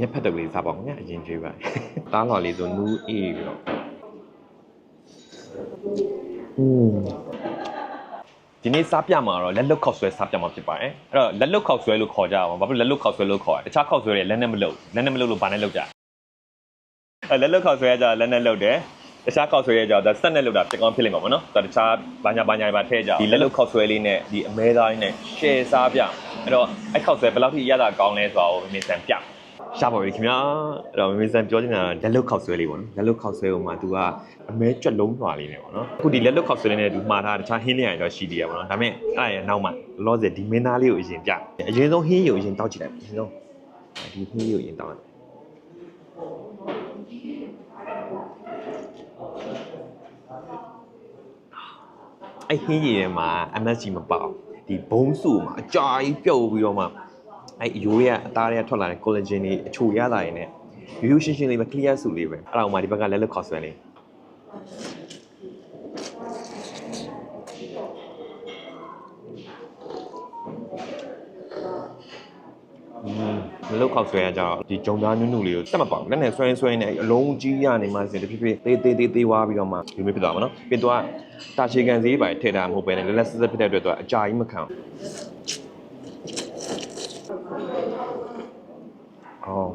မျက်ဖက်တုပ်လေးစားပါဦးခင်ဗျာအရင်ကျွေးပါတားလွှာလေးဆိုနူးအေးပြီးတော့อืมဒီနေ့စားပြမှာတော့လက်လွတ်ခောက်ဆွဲစားပြမှာဖြစ်ပါတယ်အဲ့တော့လက်လွတ်ခောက်ဆွဲလို့ခေါ်ကြအောင်ဘာဖြစ်လို့လက်လွတ်ခောက်ဆွဲလို့ခေါ်ရလဲတခြားခောက်ဆွဲတွေလက်နဲ့မလုပ်လက်နဲ့မလုပ်လို့ဘာနဲ့လုပ်ကြအဲလက်လွတ်ခောက်ဆွဲကကြလက်နဲ့လုပ်တယ်တခြားခောက်ဆွဲရကြတော့ဆက်နဲ့လုပ်တာဖြစ်ကောင်းဖြစ်လိမ့်မှာပေါ့နော်ဒါတခြားဘာညာဘာညာဘာထည့်ကြဒီလက်လွတ်ခောက်ဆွဲလေးနဲ့ဒီအမဲသားလေးနဲ့ share စားပြအဲ့တော့အဲ့ခောက်ဆွဲဘယ်လောက်ထိရတာကောင်းလဲဆိုတာကိုမြင်စံပြ ရှားပါပြီခင်ဗျာအဲ့တော့မြင်စံပြောချင်တာလက်လွတ်ခောက်ဆွဲလေးပေါ့နော်လက်လွတ်ခောက်ဆွဲကိုမှ तू ကအမဲကြွက်လုံးလွှာလေးနဲ့ပေါ့နော်အခုဒီလက်လွတ်ခောက်ဆွဲလေးနဲ့ तू မှားထားတခြားဟင်းလေးရတော့ရှိသေးရပေါ့နော်ဒါပေမဲ့အဲ့ဒါရဲ့နောက်မှလောဆယ်ဒီမင်းသားလေးကိုအရင်ပြအရင်ဆုံးဟင်းရီကိုအရင်တောက်ကြည့်လိုက်အရင်ဆုံးဒီဟင်းရီကိုအရင်တောက်လိုက်အဲ့ဟင်းရည်ထဲမှာ MSG မပေါက်ဒီဘုံစုမှာအကြာကြီးပြုတ်ပြီးတော့မှ အဲ့အယိုးရအသားတွေကထွက်လာတဲ့ collagen တွေအချိုရလာရင်ねရိုးရိုးရှင်းရှင်းလေးပဲ clear စုလေးပဲအဲ့ဒါဥမာဒီဘက်ကလက်လက်ခေါက်ဆွဲလေးလောက်ခောက်ဆွဲရကြတော့ဒီဂျုံသားနုနုလေးကိုတက်မပေါက်လက်နဲ့ဆွဲဆွဲနေအလုံးကြီးရနေမှစင်တဖြည်းဖြည်းသေးသေးသေးသေးဝါပြီးတော့မှဒီလိုမျိုးဖြစ်သွားမှာနော်ပြီးတော့တာချေကန်စည်းပဲထည့်တာမဟုတ်ပဲねလက်လက်ဆက်ဆက်ဖြစ်တဲ့အတွက်တော့အကြာကြီးမခံ အောင်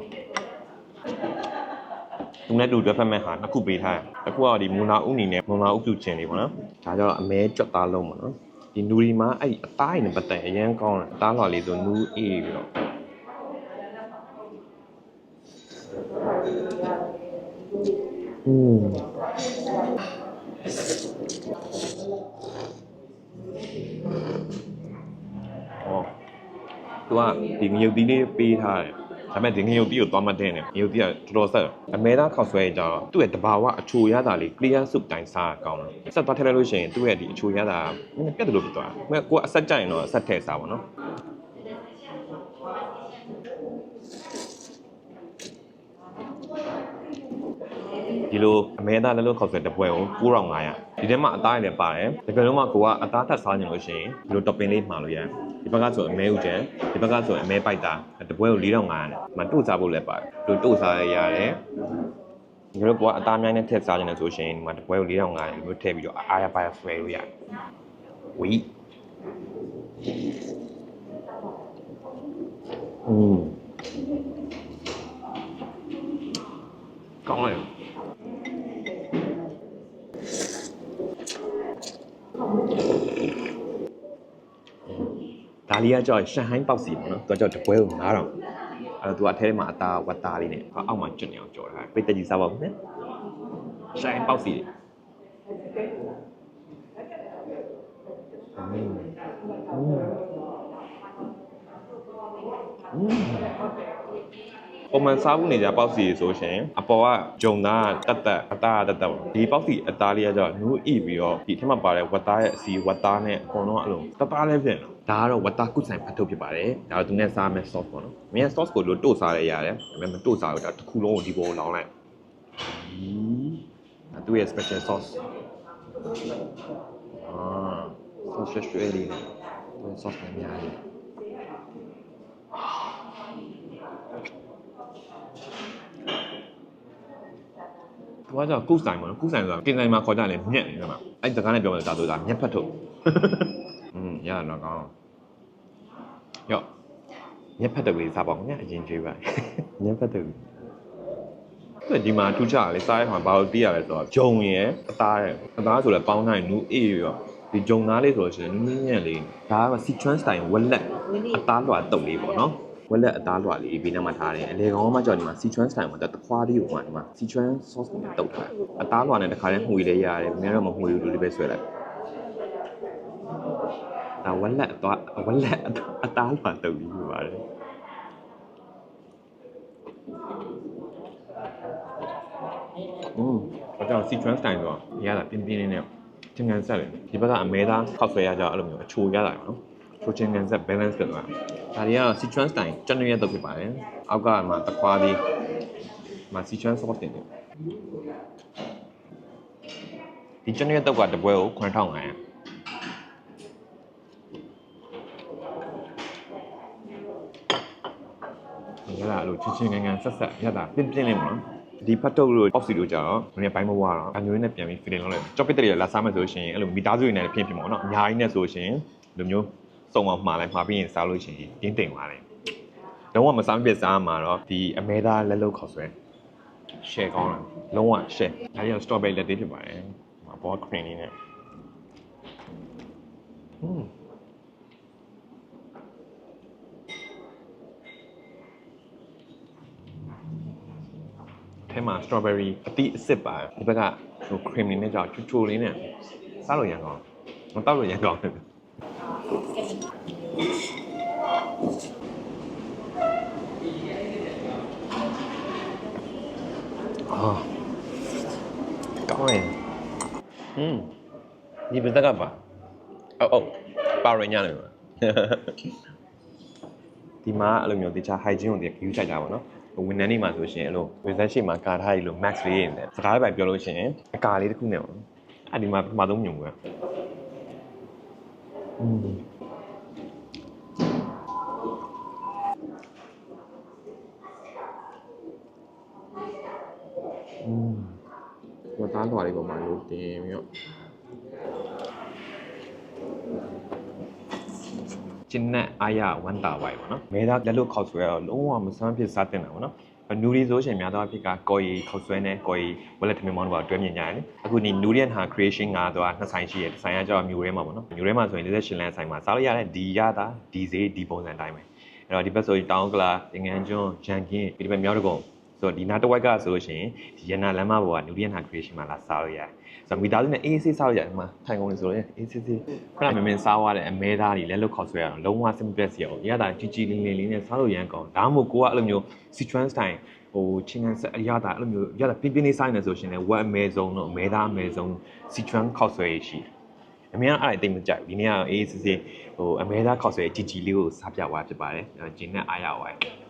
သူနဲ့တူတွဲဖက်မဲ့ဟာနှစ်ခုပေးထားတယ်။တစ်ခုကဒီမူနာဥနီနဲ့မူနာဥပြုတ်ခြင်းလေးပေါ့နော်။ဒါကြောင့်အမဲကြွက်သားလုံးပေါ့နော်။ဒီနူရီမှာအဲ့ဒီအသားရည်နဲ့ပတ်သက်အရင်ကောင်းတယ်။အသားလွှာလေးဆိုနူးအေးပြီးတော့อืมဟောသူကဒီငရုတ်သီးလေးပေးထားတယ် ဒါပေမဲ့ဒီငရုတ်သီးကိုသွားမတဲ့နဲ့ငရုတ်သီးကတော်တော်ဆက်အမဲသားခောက်ဆွဲကြတော့သူ့ရဲ့တဘာဝအချိုရတာလေး clear soup တိုင်းစားကောင်းတယ်ဆက်သွားထည့်လိုက်လို့ရှိရင်သူ့ရဲ့ဒီအချိုရတာနည်းနည်းပြတ်တယ်လို့ဖြစ်သွားတယ်ကိုကအဆက်ကြိုက်ရင်တော့အဆက်ထည့်စားပါတော့ဒီလိုအမဲသားလည်းလို့ခောက်ဆွဲတစ်ပွဲကို9500ဒီထဲမှာအသားရည်လည်းပါတယ်တကယ်လို့မှကိုကအသားထပ်စားခြင်းလို့ရှိရင်ဒီလို topping လေးမှာလို့ရတယ် ဒီဘက်ကဆိုအမဲဥကျန်ဒီဘက်ကဆိုအမဲပိုက်တာတစ်ပွဲကို4500နဲ့မတို့စားဖို့လည်းပါတယ်ဒီလိုတို့စားရရတယ်ဒီလိုကအသားမြိုင်းနဲ့ထည့်စားခြင်းလို့ဆိုရှင်ဒီမှာတစ်ပွဲကို4500နဲ့ဒီလိုထည့်ပြီးတော့အားရပါရဆွဲလို့ရတယ်ဝီอืมကောင်းတယ် ဒါ လေးကကြောက်ရှန်ဟိုင်းပေါက်စီပေါ့နော်သူကကြောက်တပွဲကို9000အဲ့တော့သူကအထဲမှာအသားဝတ်သားလေးနဲ့အောက်မှာကျွတ်နေအောင်ကြော်ထားတယ်ပိတ်သက်ကြီးစားပါဦးနော်ရှန်ဟိုင်းပေါက်စီလေးอืมอืมอืม ပုံမှန်စားဖို့နေကြပေါက်စီဆိုရှင်အပေါ်ကဂျုံသားတက်တက်အသားတက်တက်ပေါ့ဒီပေါက်စီအသားလေးကကြောက်နူးဣပြီးတော့ဒီထဲမှာပါတဲ့ဝတ်သားရဲ့အစီဝတ်သားနဲ့အကုန်လုံးအလုံးတသားလေးဖြစ်နေတော့ဒါကတော့ဝတ်သားကုဆိုင်ဖတ်ထုတ်ဖြစ်ပါတယ်ဒါတော့သူနဲ့စားမယ် sauce ပေါ့နော်မင်း sauce ကိုလို့တို့စားရရတယ်ဒါပေမဲ့မတို့စားတော့ဒါတစ်ခုလုံးကိုဒီပေါ်လောင်းလိုက်ဒါသူ့ရဲ့ special sauce အာ sauce ရွှေရွှေလေးနဲ့ sauce နဲ့များတ သူကကြောက်ကုဆိုင်ပေါ့နော်။ကုဆိုင်ဆိုတာကင်ဆိုင်မှာခေါ်ကြတယ်မြက်နေတယ်မှာ။အဲ့ဒီစကားနဲ့ပြောမယ်ဒါဆိုတာမြက်ဖတ်ထုတ်။อืมရတော့ကောင်း။ရော့မြက်ဖတ်တုပ်လေးစားပါဦးခင်ဗျာအရင်ကျွေးပါ။မြက်ဖတ်တုပ်သူဒီမှာထူးခြားတယ်လေစားရမှာဘာလို့တီးရလဲဆိုတော့ဂျုံရယ်အသားရယ်အသားဆိုလည်းပေါင်းနိုင်နူးအေးရောဒီဂျုံသားလေးဆိုလို့ရှိရင်နူးနူးညံ့လေးဒါကစီချွန်းစတိုင်ဝက်လက်အသားလွှာတုပ်လေးပေါ့နော် ဝက်လက်အသားလွှာလေးဘေးနားမှာထားတယ်အလေကောင်မှကြောက်ဒီမှာစီချွန်းစတိုင်မှာတခွားလေးကိုမှဒီမှာစီချွန်း sauce နဲ့တုပ်ထားတယ်အသားလွှာနဲ့တခါတည်းမှုရလေးရတယ်မင်းတော့မမှုရဘူးဒီပဲဆွဲလိုက်ဒါဝက်လက်အသားဝက်လက်အသားလွှာတုပ်ပြီးပြပါတယ်อืมဘာကြောင့်စီချွန်းစတိုင်ဆိုတော့ရတာပြင်းပြင်းလေးနဲ့ချင်းကန်ဆက်တယ်ဒီဘက်ကအမဲသားခောက်ဆွဲရကြအဲ့လိုမျိုးအချိုရတာပေါ့နော် ချိုချင်းကန်ဆက် balance ဖြစ်သွားတာဒါတွေက Sichuan style ကျန်ရရဲ့တုပ်ဖြစ်ပါတယ်အောက်ကမှတခွားလေးမှာ Sichuan sauce တင်တယ်ဒီကျန်ရရဲ့တုပ်ကတပွဲကို9500ရလာအဲ့လိုချင်းချင်းငန်းငန်းဆက်ဆက်ရတာပြင်းပြင်းလေးပေါ့နော်ဒီဖတ်တုပ်လို့အောက်စီလို့ကြတော့နည်းဘိုင်းမဝါတော့အမျိုးနဲ့ပြန်ပြီး feeling လုပ်လိုက်ကြော့ပစ်တဲ့ရလာစားမယ်ဆိုရှင်အဲ့လိုမိသားစုတွေနဲ့ဖြစ်ဖြစ်ပေါ့နော်အများကြီးနဲ့ဆိုရှင်ဒီလိုမျိုး စုံအောင်မှားလိုက်မှားပြီးရင်စားလို့ရှင်တင်းတိမ်သွားတယ်လုံးဝမစားမဖြစ်စားမှာတော့ဒီအမဲသားလက်လုံးခေါက်ဆွဲ share ကောင်းတယ်လုံးဝ share အဲဒီက strawberry လက်သေးဖြစ်ပါတယ်။ဘော cream လေးနဲ့อืมထဲမှာ strawberry အတိအစ်စ်ပါတယ်ဒီဘက်ကဟို cream လေးနဲ့ကြောက်ချူချူလေးနဲ့စားလို့ရကောင်းမတောက်လို့ရကောင်းတယ် အာကောင်းတယ်อืมဒီပစကပါအော်အော်ပါရညနေပါ ဒီမှာအဲ့လိုမျိုးတခြား hygiene ကိုတည်း view ချိုက်တာပါနော်ဝန်ထမ်းနေမှာဆိုရှင်အဲ့လို research ရှိမှာကာထားရလို့ max လေးနေတယ်စကားပဲပြောလို့ရှိရင်အကာလေးတစ်ခုနဲ့ပေါ့နော်အဲ့ဒီမှာပထမဆုံးညုံပဲอืม လွှာလေးပေါ်မှာလို့တင်ပြီးတော့ကျင်းနဲ့အားရဝမ်းတာပါပဲပေါ့နော်မဲသားလက်လို့ခောက်ဆွဲတော့လုံးဝမစမ်းဖြစ်စားတင်တာပေါ့နော်နူရီဆိုရှင်များသောအဖြစ်ကကော်ရီခောက်ဆွဲနဲ့ကော်ရီဝလက်ထမင်းမောင်းတော့တွဲမြင်ကြရတယ်အခုဒီနူရီယန်ဟာ creation ကတော့နှစ်ဆိုင်ရှိရဒီဆိုင်ကကျတော့မြို့ထဲမှာပေါ့နော်မြို့ထဲမှာဆိုရင်48လမ်းဆိုင်မှာစားလို့ရတဲ့ဒီရတာဒီဈေးဒီပုံစံတိုင်းပဲအဲ့တော့ဒီဘက်ဆိုရင်တောင်းကလာငန်းကျွန်းဂျန်ကင်းဒီဘက်မြောက်တကုံ ဆိုတော့ဒီနာတဝက်ကဆိုလို့ရှိရင်ဒီရနာလမ်းမပေါ်ကနူရီယန်ဟာ creation မှာလာစားလို့ရတယ်ဆိုတော့မိသားစုနဲ့အေးဆေးစားလို့ရတယ်ဒီမှာထိုင်ကုန်နေဆိုရင်အေးဆေးဆေးခဏမင်းမင်းစားသွားတဲ့အမဲသားတွေလက်လွတ်ခေါက်ဆွဲရအောင်လုံးဝ simple စီအောင်ရတာကြီးကြီးလေးလေးလေးနဲ့စားလို့ရမ်းကောင်းဒါမှမဟုတ်ကိုကအဲ့လိုမျိုး Sichuan style ဟိုချင်းကန်ဆက်အရတာအဲ့လိုမျိုးရတာပြင်းပြင်းလေးစားနေတယ်ဆိုရှင်လည်းဝက်အမဲဆုံးတော့အမဲသားအမဲဆုံး Sichuan ခေါက်ဆွဲရရှိအမေကအဲ့ဒါတိတ်မကြိုက်ဘူးဒီနေ့ကအေးဆေးဆေးဟိုအမဲသားခေါက်ဆွဲကြီးကြီးလေးကိုစားပြသွားဖြစ်ပါတယ်ဂျင်းနဲ့အားရပါတယ်